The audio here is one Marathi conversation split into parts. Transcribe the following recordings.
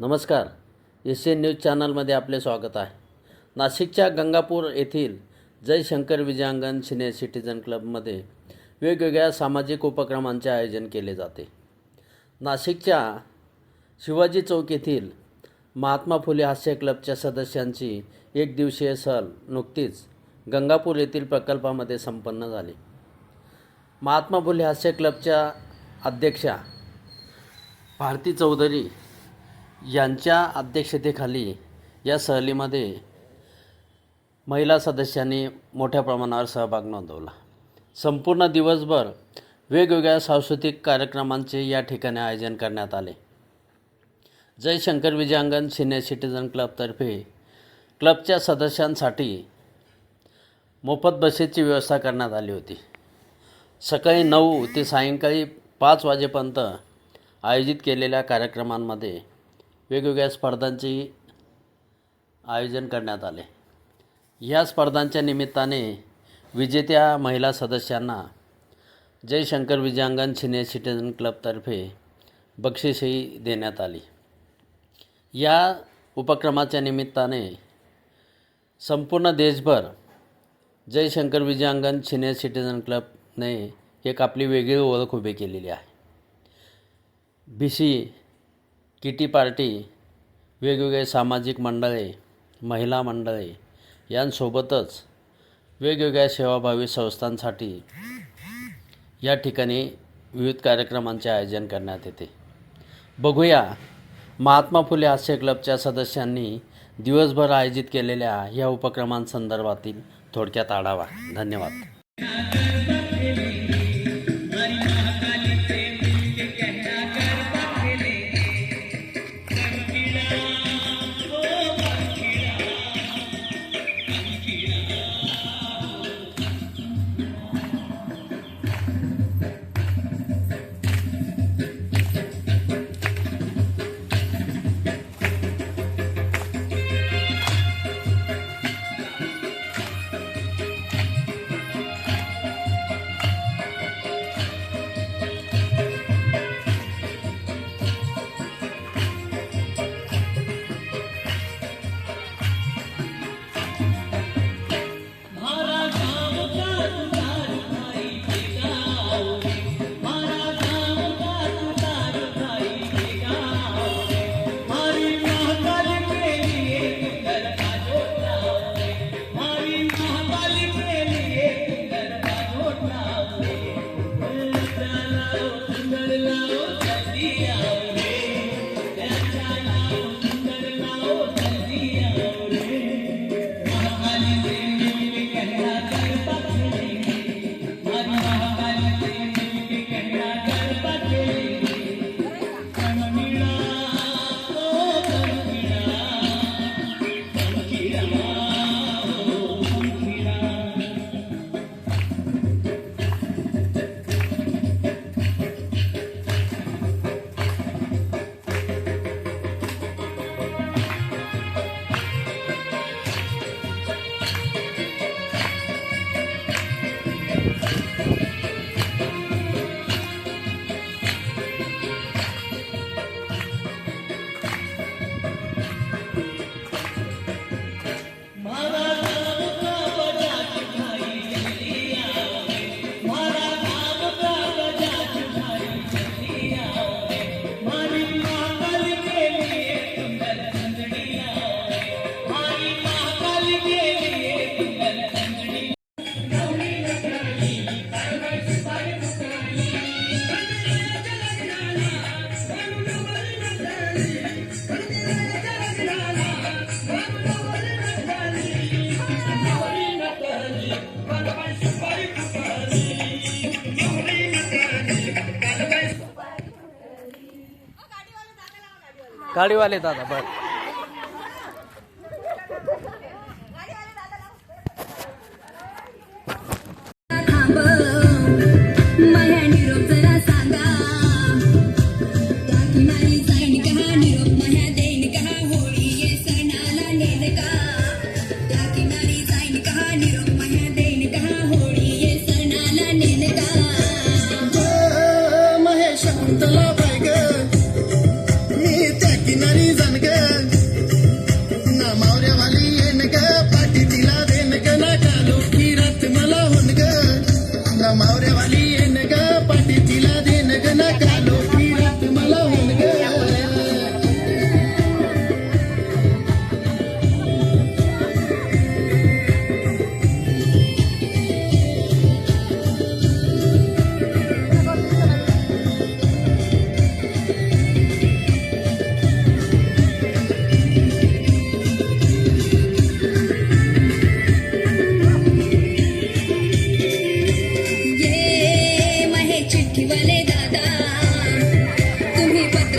नमस्कार. एस एन न्यूज चॅनलमध्ये आपले स्वागत आहे. नाशिकच्या गंगापूर येथील जयशंकर विजयांगण सिनियर सिटीजन क्लबमध्ये वेगवेगळ्या सामाजिक उपक्रमांचे आयोजन केले जाते. नाशिकच्या शिवाजी चौक येथील महात्मा फुले हास्य क्लबच्या सदस्यांची एक दिवसीय सहल नुकतीच गंगापूर येथील प्रकल्पामध्ये संपन्न झाली. महात्मा फुले हास्य क्लबच्या अध्यक्षा भारती चौधरी यांच्या अध्यक्षतेखाली या सहलीमध्ये महिला सदस्यांनी मोठ्या प्रमाणावर सहभाग नोंदवला. संपूर्ण दिवसभर वेगवेगळ्या सांस्कृतिक कार्यक्रमांचे या ठिकाणी आयोजन करण्यात आले. जयशंकर विजयांगण सिनियर सिटीजन क्लबतर्फे क्लबच्या सदस्यांसाठी मोफत बसेसची व्यवस्था करण्यात आली होती. सकाळी नऊ ते सायंकाळी पाच वाजेपर्यंत आयोजित केलेल्या कार्यक्रमांमध्ये वेगवेगळ्या स्पर्धांची आयोजन करण्यात आले. ह्या स्पर्धांच्या निमित्ताने विजेत्या महिला सदस्यांना जयशंकर विजयांगण सिनियर सिटीजन क्लबतर्फे बक्षीसही देण्यात आली. या उपक्रमाच्या निमित्ताने संपूर्ण देशभर जयशंकर विजयांगण सिनियर सिटीजन क्लबने एक आपली वेगळी ओळख उभी केलेली आहे. बी सी किटी पार्टी वेगवेगळे सामाजिक मंडळे महिला मंडळे यांसोबतच वेगवेगळ्या सेवाभावी संस्थांसाठी या ठिकाणी विविध कार्यक्रमांचे आयोजन करण्यात येते. बघूया महात्मा फुले हास्य क्लबच्या सदस्यांनी दिवसभर आयोजित केलेल्या या उपक्रमांसंदर्भातील थोडक्यात आढावा. धन्यवाद. गाडीवाले दादा बर.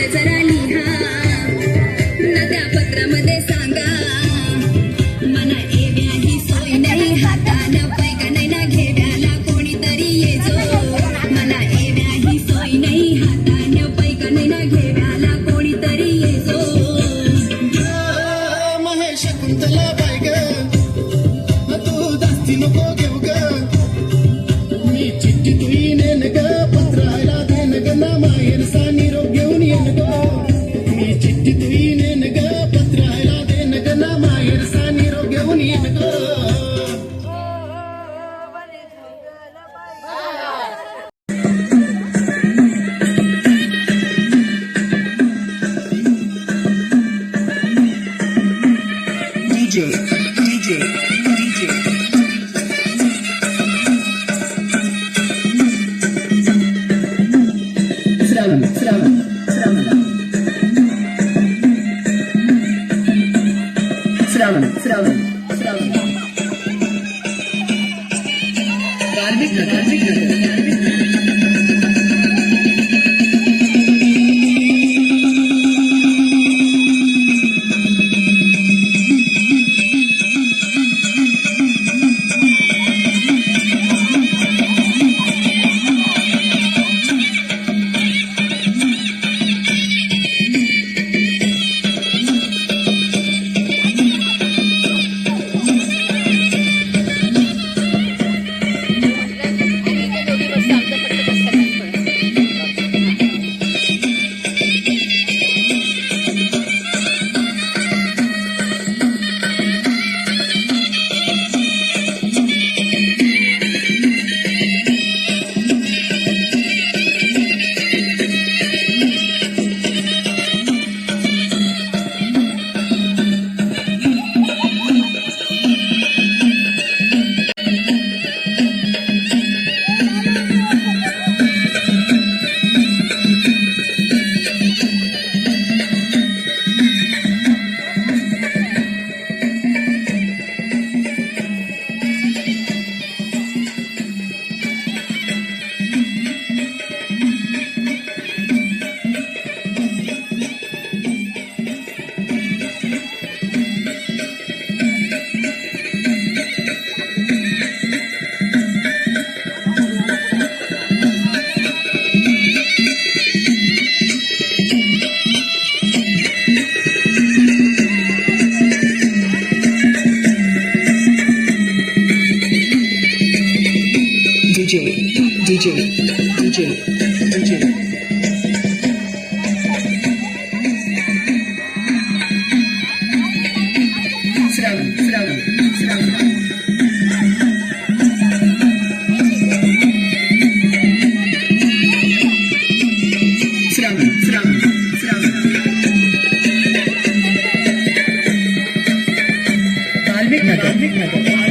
जरा लिहा. न त्या पत्रामध्ये सांगा. मना येव्या सोय नाही हातानं पैका नाही ना घेव्याला कोणीतरी ये जो मना येव्या सोय नाही हातानं पैका नाही ना घेव्याला कोणीतरी ये जो महेश कुंतला बाय तू दास्ती नको घेऊ ग. चिठ्ठी तुही नेन ग. frozen. Nick Nichols.